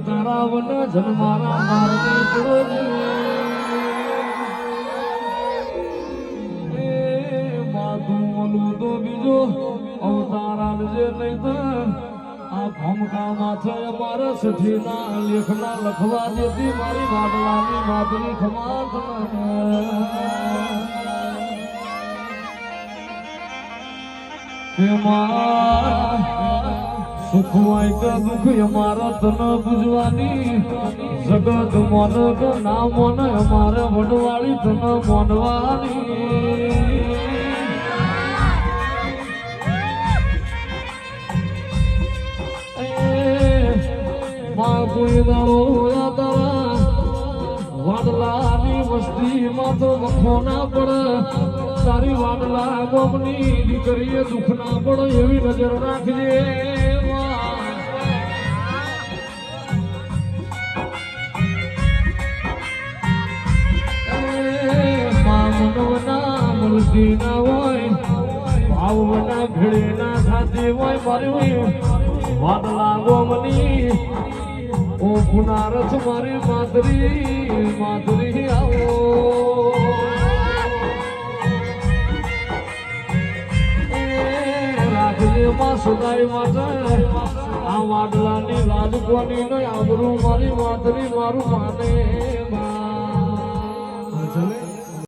તારા જન્મારા મારને પડજે એ માધુ ઓલું તો બીજો અવતારાન જે નહીં તો આ ભમકા માથે અમારે સઠીના લેખના લખવા દેતી મારી વાડલાની માતની ખમાત સુખ દુઃખ અમારા તન બુજવાની જગત મન અમારે વડવાળી તન મોનવાની. માં કોઈ દાડો તારા. વાદલાની વસ્તીમાં તો વખો ના પડે. તારી વાડલા ગોમની દીકરીએ દુઃખ ના પડે એવી નજર રાખજે. મૂર્તિ ના હોય ભાવના ભીડે ના થતી હોય મારી વાદલા ગોમની ઓ પુનારથ મારી માદરી માદરી આવો. માં માટે આ વાડલાની લાજ કોની નહીં મારી માતરી મારું માને